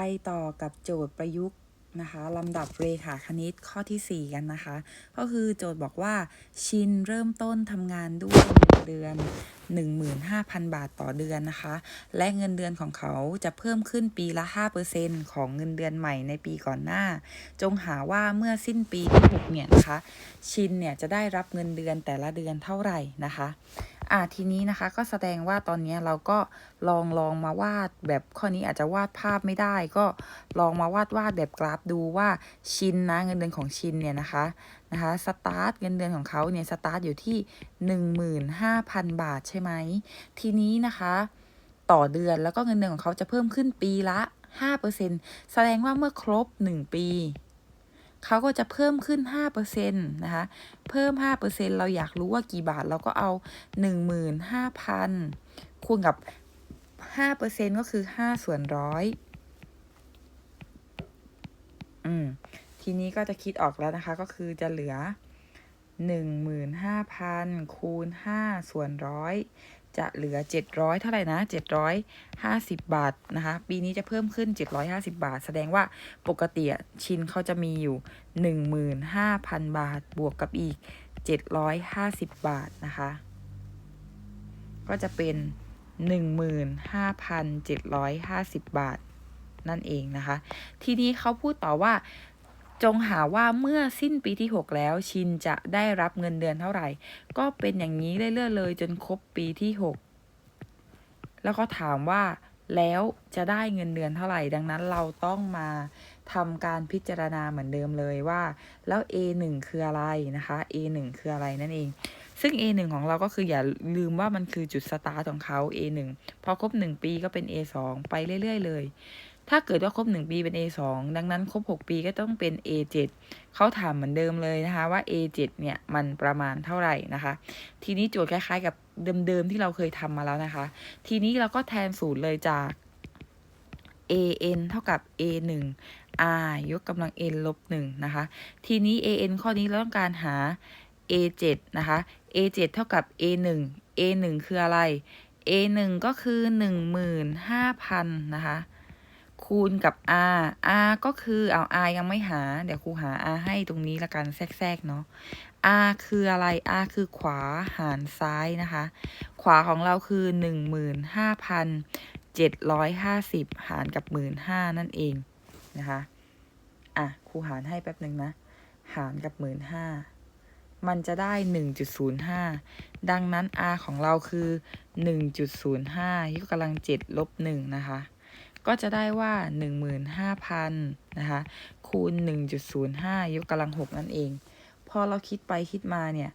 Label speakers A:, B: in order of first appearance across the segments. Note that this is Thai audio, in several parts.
A: ไปต่อกับโจทย์ประยุกต์นะคะลำดับเรขาคณิตข้อทีสี่ 4 กันนะคะ ก็คือโจทย์บอกว่าชินเริ่มต้นทำงานด้วยเงินเดือน 15,000 บาทต่อเดือนนะคะ และเงินเดือนของเขาจะเพิ่มขึ้นปีละ 5%ของเงินเดือนใหม่ในปีก่อนหน้า จงหาว่าเมื่อสิ้นปีที่ 6 เนี่ยนะคะ ชินเนี่ยจะได้รับเงินเดือนแต่ละเดือนเท่าไหร่นะคะ อ่าทีนี้นะคะก็แสดงว่าตอนนี้เราก็ลองลองมาวาดแบบข้อนี้อาจจะวาดภาพไม่ได้ ก็ลองมาวาดวาดแบบกราฟดูว่าชินนะเงินเดือนของชินเนี่ยนะคะนะคะสตาร์ทเงินเดือนของเขาเนี่ยสตาร์ทอยู่ที่ 15,000 บาทใช่ไหมทีนี้นะคะต่อเดือนแล้วก็เงินเดือนของเขาจะเพิ่มขึ้นปีละ5%แสดงว่าเมื่อครบ 1 ปี เขาก็จะเพิ่มขึ้น5%นะคะ เพิ่ม 5%เราอยากรู้ว่ากี่บาท เราก็เอา 15,000 คูณกับ 5%ก็คือ 5 ส่วนร้อยอืม ทีนี้ก็จะคิดออกแล้วนะคะ ก็คือจะเหลือ 15,000 คูณ 5 ส่วนร้อย จะเหลือ 700 เท่าไหร่นะ 750 บาทนะคะ ปีนี้จะเพิ่มขึ้น 750 บาท แสดงว่าปกติชิ้นเขาจะมีอยู่ 15,000 บาท บวกกับอีก 750 บาทนะคะ ก็จะเป็น 15,750 บาทนั่นเองนะคะ ทีนี้เขาพูดต่อว่า จงหาว่าเมื่อสิ้นปีที่ 6 แล้วชินจะได้รับเงินเดือนเท่าไหร่ ก็เป็นอย่างนี้เรื่อยๆเลย จนครบปีที่ 6 แล้วก็ถามว่าแล้วจะได้เงินเดือนเท่าไหร่ ดังนั้นเราต้องมาทำการพิจารณาเหมือนเดิมเลยว่า แล้ว A1 คืออะไรนะคะ A1 คืออะไรนั่นเอง ซึ่ง A1 ของเราก็คืออย่าลืมว่ามันคือจุดสตาร์ทของเขา A1 พอครบ 1 ปีก็เป็น A2 ไปเรื่อย ๆ เลย ถ้าเกิดว่าครบ 1 ปีเป็น A2 ดังนั้นครบ 6 ปีก็ต้องเป็น A7 เขาถามเหมือนเดิมเลยนะคะว่า A7 เนี่ยมันประมาณเท่าไหร่นะคะ ทีนี้โจทย์คล้ายๆกับเดิมๆที่เราเคยทำมาแล้วนะคะ ทีนี้เราก็แทนสูตรเลยจาก an เท่ากับ a1 r ยกกำลัง n ลบ1นะคะ ทีนี้ an ข้อนี้เราต้องการหา a7 นะคะ a7 เท่ากับ a1 a1 คืออะไร a1 ก็คือ 15,000 นะคะ คูณกับ r r ก็คือเอา r ยังไม่หา เดี๋ยวครูหา r ให้ตรงนี้ละกันแทรกๆเนาะ r คืออะไร r คือขวาหารซ้ายนะคะ ขวาของเราคือ 15,750 หารกับ 15,000นั่นเองนะคะ อะครูหารให้แป๊บหนึ่งนะ หารกับ 15,000มันจะได้ 1.05 ดังนั้น r ของเราคือ 1.05ยกกำลัง 7 ลบ 1 นะคะ ก็จะได้ว่า 15,000นะคะคูณ 1.05 ยกกำลัง 6 นั่นเอง พอเราคิดไปคิดมาเนี่ย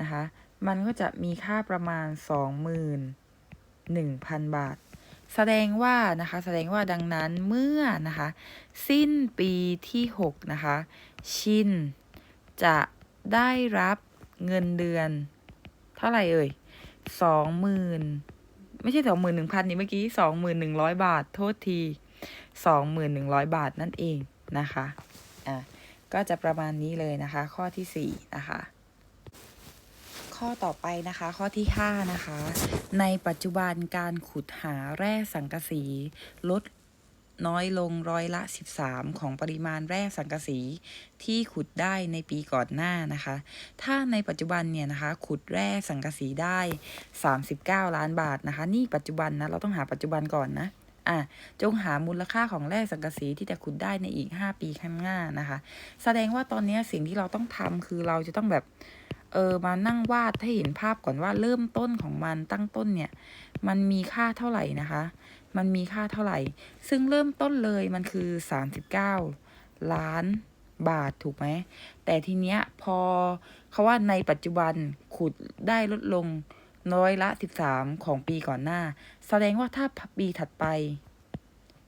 A: นะคะมันก็จะมีค่าประมาณ 21,000 บาท แสดงว่านะคะแสดงว่าดังนั้นเมื่อนะคะสิ้นปีที่ 6 นะคะชินจะได้รับเงินเดือน เท่าไหร่เอ่ยสองหมื่น ไม่ใช่สองหมื่นหนึ่งพันนี่เมื่อกี้สองหมื่นหนึ่งร้อยบาท โทษทีสองหมื่นหนึ่งร้อยบาทนั่นเองนะคะอะก็จะประมาณนี้เลยนะคะ ข้อที่สี่นะคะข้อต่อไปนะคะข้อที่ห้านะคะ ในปัจจุบันการขุดหาแร่สังกะสี ลด น้อยลงร้อยละ 13 ของปริมาณแร่สังกะสีที่ขุดได้ในปีก่อนหน้านะคะ ถ้าในปัจจุบันเนี่ยนะคะ ขุดแร่สังกะสีได้ 39 ล้านบาทนะคะ นี่ปัจจุบันนะเราต้องหาปัจจุบันก่อนนะอะจงหามูลค่าของแร่สังกะสีที่จะขุดได้ในอีก 5 ปีข้างหน้านะคะ แสดงว่าตอนนี้สิ่งที่เราต้องทำคือเราจะต้องแบบเออมานั่งวาดให้เห็นภาพก่อนว่าเริ่มต้นของมันตั้งต้นเนี่ย มันมีค่าเท่าไหร่นะคะมันมีค่าเท่าไหร่ ซึ่งเริ่มต้นเลยมันคือ 39 ล้านบาทถูกไหม แต่ทีเนี้ยพอเขาว่าในปัจจุบันขุดได้ลดลงน้อยละ 13 ของปีก่อนหน้า แสดงว่าถ้าปีถัดไป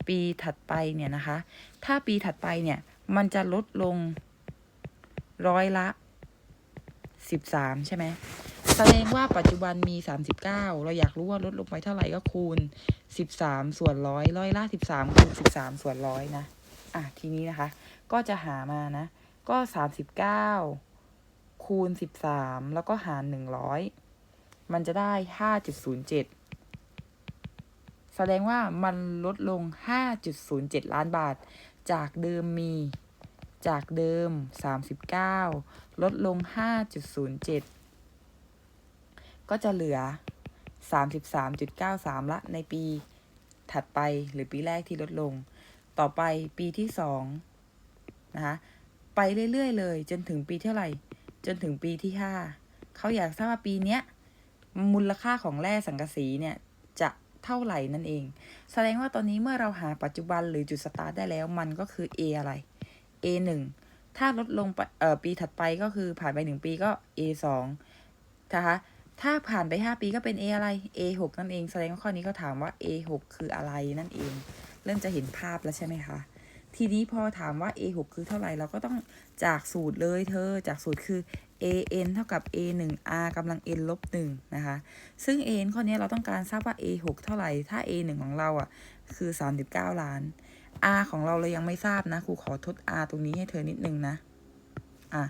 A: ปีถัดไปเนี่ยนะคะ ถ้าปีถัดไปเนี่ยมันจะลดลงร้อยละ 13 ใช่ไหม แสดงว่าปัจจุบันมี 39 เราอยากรู้ว่าลดลงไปเท่าไหร่ก็คูณ 13 ส่วนร้อยร้อยละ 13 คูณ 13 ส่วนร้อยนะ อะ ทีนี้นะคะ ก็จะหามานะ ก็ 39 คูณ 13 แล้วก็หาร 100 มันจะได้ 5.07 แสดงว่ามันลดลง 5.07 ล้านบาท จากเดิมมี จากเดิม 39 ลดลง 5.07 ก็จะเหลือ 33.93 ละในปีถัดไปหรือปีแรกที่ลดลง ต่อไปปีที่สองนะคะ ไปเรื่อยๆเลย จนถึงปีเท่าไหร่ จนถึงปีที่ห้าเขาอยากทราบว่าปีเนี้ยมูลค่าของแร่สังกะสีเนี่ยจะเท่าไหร่นั่นเอง แสดงว่าตอนนี้เมื่อเราหาปัจจุบันหรือจุดสตาร์ทได้แล้ว มันก็คือ A อะไร A หนึ่งถ้าลดลงไปเอ่อปีถัดไปก็คือผ่านไปหนึ่งปีก็ A สองนะคะ ถ้าผ่านไป 5 ปีก็เป็น A อะไร A 6 นั่นเอง แสดงว่าข้อนี้เขาถามว่า A 6 คืออะไรนั่นเอง เริ่มจะเห็นภาพแล้วใช่ไหมคะ ทีนี้พอถามว่า A 6 คือเท่าไหร่เราก็ต้องจากสูตรเลยเธอ จากสูตรคือ A n เท่ากับ A 1 r กำลัง n ลบ1นะคะ ซึ่ง A n ข้อนี้เราต้องการทราบว่า A 6 เท่าไหร่ ถ้า A 1 ของเราอะคือ 39 ล้าน R ของเราเรายังไม่ทราบนะครูขอทด R ตรงนี้ให้เธอนิดนึงนะ อะ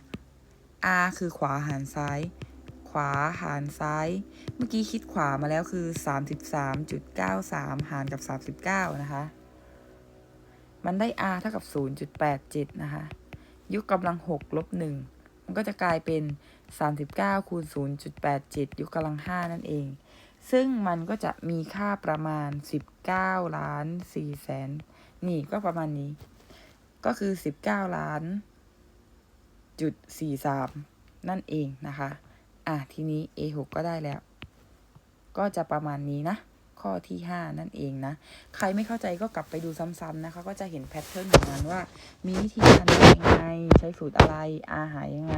A: R คือขวาหารซ้าย ขวาหารซ้าย เมื่อกี้คิดขวามาแล้วคือ 33.93 หารกับ 39 นะคะ มันได้ R เท่ากับ 0.87 นะคะ ยกกำลัง 6 ลบ 1 มันก็จะกลายเป็น 39 คูณ 0.87 ยกกำลัง 5 นั่นเอง ซึ่งมันก็จะมีค่าประมาณ 19 ล้าน4แสน นี่ก็ประมาณนี้ ก็คือ 19 ล้านจุด43 นั่นเองนะคะ อะทีนี้ A6 ก็ได้แล้ว ก็จะประมาณนี้นะ ข้อที่ 5 นั่นเองนะ ใครไม่เข้าใจก็กลับไปดูซ้ำๆนะคะ ก็จะเห็นแพทเทิร์นของมันว่า มีวิธีการทำยังไง ใช้สูตรอะไร อาหารยังไง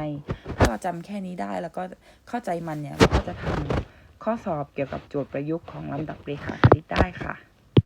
A: ถ้าเราจำแค่นี้ได้แล้วก็เข้าใจมันเนี่ยเราก็จะทำข้อสอบเกี่ยวกับโจทย์ประยุกต์ของลำดับเรขาคณิตได้ค่ะ